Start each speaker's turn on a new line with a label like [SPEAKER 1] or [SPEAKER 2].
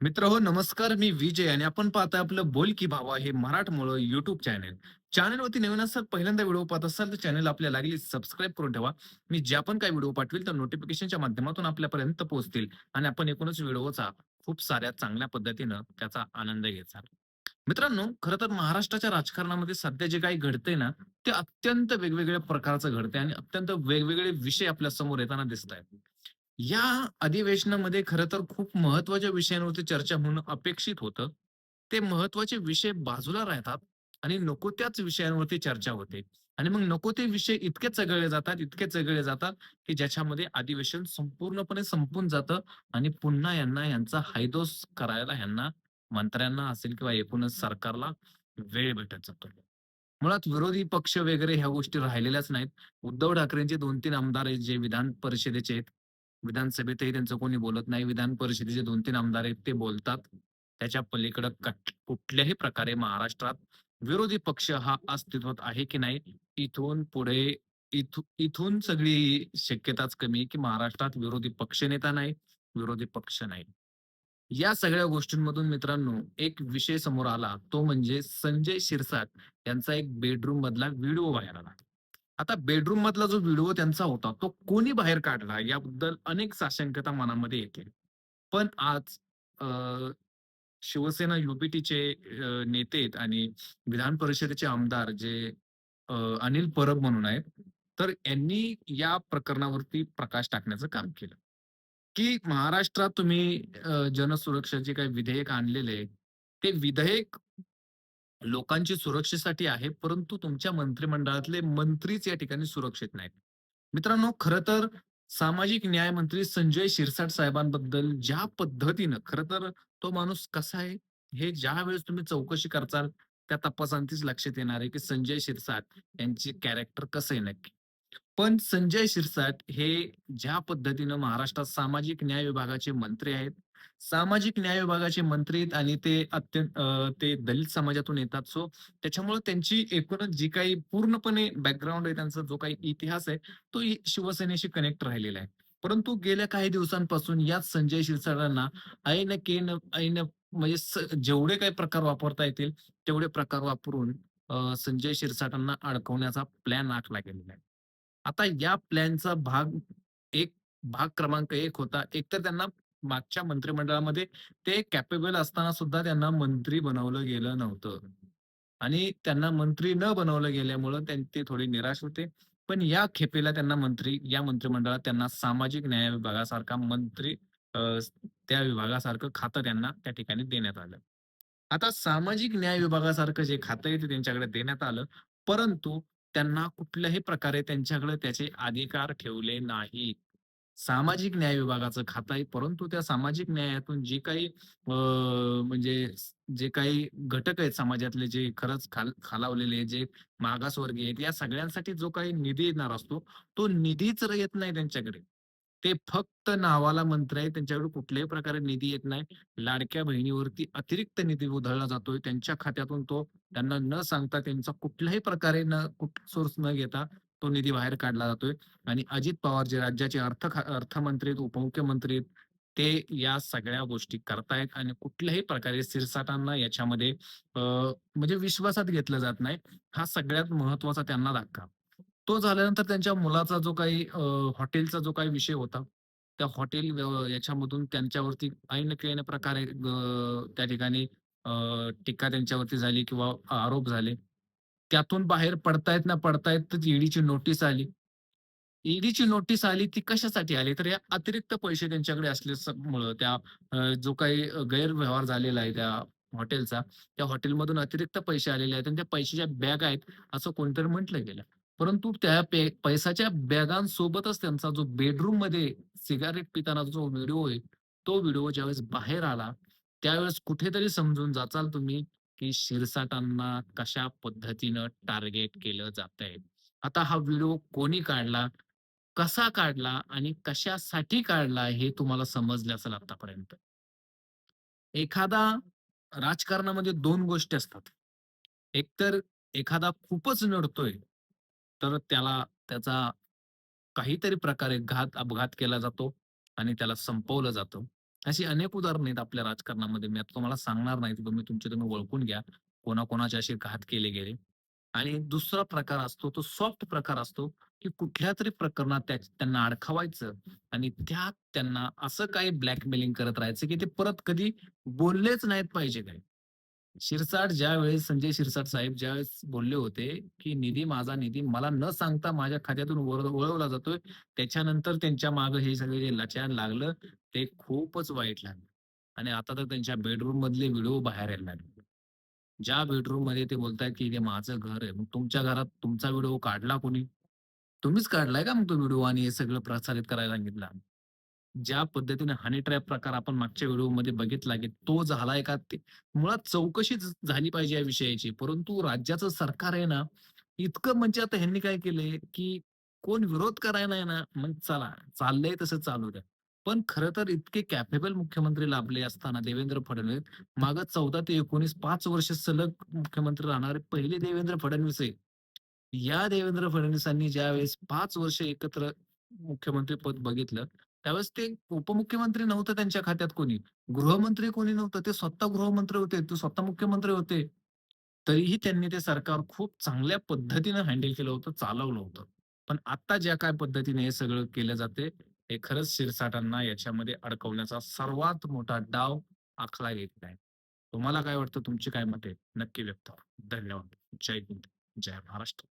[SPEAKER 1] मित्र हो नमस्कार मी विजय आणि आपण पाहताय आपलं बोल की भावा हे मराठमोळं युट्यूब चॅनल चॅनलवरती नवीन असाल पहिल्यांदा व्हिडिओ पाहत असाल तर चॅनल आपल्या लागली सबस्क्राईब करून ठेवा. मी ज्या पण काही व्हिडिओ पाठवेल तर नोटिफिकेशनच्या माध्यमातून आपल्यापर्यंत पोहोचतील आणि आपण एकूणच व्हिडिओचा खूप साऱ्या चांगल्या पद्धतीनं त्याचा आनंद घ्यायचा. मित्रांनो खरं तर महाराष्ट्राच्या राजकारणामध्ये सध्या जे काही घडतंय ना ते अत्यंत वेगवेगळ्या प्रकारचं घडतंय आणि अत्यंत वेगवेगळे विषय आपल्यासमोर येताना दिसत आहेत या अधिवेशनामध्ये खरं तर खूप महत्त्वाच्या विषयांवरती चर्चा होणं अपेक्षित होतं. ते महत्त्वाचे विषय बाजूला राहतात आणि नको त्याच विषयांवरती चर्चा होते. आणि मग नको ते विषय इतके चगळले जातात, इतके चघळले जातात, की ज्याच्यामध्ये अधिवेशन संपूर्णपणे संपून जातं आणि पुन्हा यांना यांचा हायदोस करायला यांना मंत्र्यांना असेल किंवा एकूणच सरकारला वेळ भेटत जातो. मुळात विरोधी पक्ष वगैरे ह्या गोष्टी राहिलेल्याच नाहीत. उद्धव ठाकरेंचे 2-3 आमदार आहेत जे विधान परिषदेचे आहेत. विधानसभेतही त्यांचं कोणी बोलत नाही. विधान परिषदेचे 2-3 आमदार आहेत ते बोलतात. त्याच्या पलीकडं कुठल्याही प्रकारे महाराष्ट्रात विरोधी पक्ष हा अस्तित्वात आहे की नाही, इथून पुढे इथून सगळी शक्यताच कमी आहे, की महाराष्ट्रात विरोधी पक्ष नेता नाही, विरोधी पक्ष नाही. या सगळ्या गोष्टींमधून मित्रांनो, एक विषय समोर आला, तो म्हणजे संजय शिरसाट यांचा एक बेडरूम मधला व्हिडिओ बाहेर आला. आता बेडरूम मधला जो व्हिडिओ त्यांचा होता, तो कोणी बाहेर काढला याबद्दल अनेक साशंकता मनामध्ये येते. पण आज शिवसेना युपीटीचे नेते आहेत आणि विधान परिषदेचे आमदार जे अनिल परब म्हणून आहेत. तर यांनी या प्रकरणावरती प्रकाश टाकण्याचं काम केलं, की महाराष्ट्रात तुम्ही अ, जनसुरक्षाचे काही विधेयक आणलेले ते विधेयक लोकांची सुरक्षेसाठी आहे, परंतु तुमच्या मंत्रिमंडळातले मंत्रीच या ठिकाणी सुरक्षित नाहीत. मित्रांनो, खरं तर सामाजिक न्याय मंत्री संजय शिरसाट साहेबांबद्दल ज्या पद्धतीनं खर तर तो माणूस कसा आहे, हे ज्या वेळेस तुम्ही चौकशी करचाल, त्या तपासांतीच लक्षात येणार आहे, की संजय शिरसाट यांचे कॅरेक्टर कसं आहे नक्की. पण संजय शिरसाट हे ज्या पद्धतीनं महाराष्ट्रात सामाजिक न्याय विभागाचे मंत्री आहेत. सामाजिक न्याय विभागाचे मंत्री आहेत आणि ते अत्यंत ते दलित समाजातून येतात. सो त्याच्यामुळे त्यांची एकूणच जी काही पूर्णपणे बॅकग्राऊंड आहे, त्यांचा जो काही इतिहास आहे, तो शिवसेनेशी कनेक्ट राहिलेला आहे. परंतु गेल्या काही दिवसांपासून याच संजय शिरसाटांना ऐन केन ऐन म्हणजे जेवढे काही प्रकार वापरता येतील, तेवढे प्रकार वापरून संजय शिरसाटांना अडकवण्याचा प्लॅन आखला गेलेला आहे. आता या प्लॅनचा भाग एक भाग क्रमांक एक होता. एकतर त्यांना मागच्या मंत्रिमंडळामध्ये ते कॅपेबल असताना सुद्धा त्यांना मंत्री बनवलं गेलं नव्हतं. आणि त्यांना मंत्री न बनवलं गेल्यामुळं त्यांनी ते थोडे निराश होते. पण या खेपेला त्यांना मंत्री या मंत्रिमंडळात त्यांना सामाजिक न्याय विभागासारखा मंत्री त्या विभागासारखं खातं त्यांना त्या ठिकाणी देण्यात आलं. आता सामाजिक न्याय विभागासारखं जे खातं आहे ते त्यांच्याकडे देण्यात आलं. परंतु त्यांना कुठल्याही प्रकारे त्यांच्याकडे त्याचे अधिकार ठेवले नाहीत. सामाजिक न्याय विभागाचं खातं आहे, परंतु त्या सामाजिक न्यायातून जे काही अ, म्हणजे जे काही घटक आहेत समाजातले जे खरंच खाल खालावलेले, जे मागासवर्गीय आहेत, या सगळ्यांसाठी जो काही निधी येणार असतो, तो निधीच येत नाही त्यांच्याकडे. ते फक्त नावाला मंत्री आहेत, त्यांच्याकडे कुठल्याही प्रकारे निधी येत नाही. लाडक्या बहिणीवरती अतिरिक्त निधी उधळला जातोय. त्यांच्या खात्यातून तो त्यांना न सांगता त्यांचा कुठल्याही प्रकारे न कुठ सोर्स न घेता तो निधी बाहेर काढला जातोय आणि अजित पवार जे राज्याचे अर्थ अर्थमंत्री आहेत, उपमुख्यमंत्री आहेत, ते या सगळ्या गोष्टी करतायत आणि कुठल्याही प्रकारे सिरसाटांना याच्यामध्ये म्हणजे विश्वासात घेतलं जात नाही. हा सगळ्यात महत्त्वाचा त्यांना धक्का. तो झाल्यानंतर त्यांच्या मुलाचा जो काही हॉटेलचा जो काही विषय होता, त्या हॉटेल याच्यामधून त्यांच्यावरती ऐन प्रकारे त्या ठिकाणी टीका त्यांच्यावरती झाली किंवा आरोप झाले. त्यातून बाहेर पडतायत ना पडतायत तर ईडीची नोटीस आली. ईडीची नोटीस आली ती कशासाठी आली? तर या अतिरिक्त पैसे त्यांच्याकडे असल्यामुळं त्या जो काही गैरव्यवहार झालेला आहे त्या हॉटेलचा, त्या हॉटेलमधून अतिरिक्त पैसे आलेले आहेत आणि त्या पैशाच्या बॅग आहेत, असं कोणतरी म्हटलं गेलं. परंतु त्या पैशाच्या बॅगांसोबतच त्यांचा जो बेडरूममध्ये सिगारेट पिताना जो व्हिडिओ आहे, तो व्हिडिओ ज्यावेळेस बाहेर आला, त्यावेळेस कुठेतरी समजून जाचाल तुम्ही, की शिरसाटांना कशा पद्धतीनं टार्गेट केलं जातंय. आता हा व्हिडिओ कोणी काढला? कसा काढला आणि कशासाठी काढला हे तुम्हाला समजले असेल आतापर्यंत. एखादा राजकारणामध्ये दोन गोष्टी असतात. एकतर एखादा खूपच नडतोय, तर त्याला त्याचा काहीतरी प्रकारे घात अपघात केला जातो आणि त्याला संपवलं जातं. अशी अनेक उदाहरणं आहेत आपल्या राजकारणामध्ये. मी आता तुम्हाला सांगणार नाही, तुम्ही तुमचे तुम्ही ओळखून घ्या. कोणाकोणाचे असे घात केले गेले. आणि दुसरा प्रकार असतो, तो सॉफ्ट प्रकार असतो, की कुठल्या तरी प्रकरणात त्या त्यांना अडखवायचं आणि त्यात त्यांना असं काही ब्लॅकमेलिंग करत राहायचं, की ते परत कधी बोललेच नाहीत पाहिजे काय. शिरसाट ज्यावेळेस संजय शिरसाट साहेब ज्यावेळेस बोलले होते, की निधी माझा निधी मला न सांगता माझ्या खात्यातून वळवला जातोय. त्याच्यानंतर त्यांच्या मागे हे सगळे जे लचान लागलं, ते खूपच वाईट लागलं. आणि आता तर त्यांच्या बेडरूम मधले व्हिडिओ बाहेर यायला लागले. ज्या बेडरूममध्ये ते बोलताय की "हे माझं घर आहे." मग तुमच्या घरात तुमचा व्हिडिओ काढला कोणी? तुम्हीच काढलाय का मग तो व्हिडिओ आणि हे सगळं प्रसारित करायला सांगितला? ज्या पद्धतीने हनी ट्रॅप प्रकार आपण मागच्या व्हिडिओमध्ये बघितला, की तो झालाय का ते मुळात चौकशी झाली पाहिजे या विषयाची. परंतु राज्याचं सरकार आहे ना, इतकं म्हणजे आता ह्यांनी काय केलंय, की कोण विरोध करायला आहे ना, मग चला चाललंय तसं चालू द्या. पण खरं तर इतके कॅपेबल मुख्यमंत्री लाभले असताना देवेंद्र फडणवीस मागं 14 ते 19 5 वर्ष सलग मुख्यमंत्री राहणारे पहिले देवेंद्र फडणवीस आहे. या देवेंद्र फडणवीसांनी ज्यावेळेस पाच वर्ष एकत्र मुख्यमंत्री पद बघितलं, त्यावेळेस ते उपमुख्यमंत्री नव्हतं त्यांच्या खात्यात कोणी. गृहमंत्री कोणी नव्हतं. ते स्वतः गृहमंत्री होते. ते स्वतः मुख्यमंत्री होते. तरीही त्यांनी ते सरकार खूप चांगल्या पद्धतीनं हँडल केलं होतं, चालवलं होतं. पण आता ज्या काय पद्धतीने हे सगळं केलं जाते, हे खरंच शिरसाटांना याच्यामध्ये अडकवण्याचा सर्वात मोठा डाव आखला येत आहे. तुम्हाला काय वाटतं? तुमची काय मत आहे? नक्की व्यक्त धन्यवाद. जय हिंद. जय महाराष्ट्र.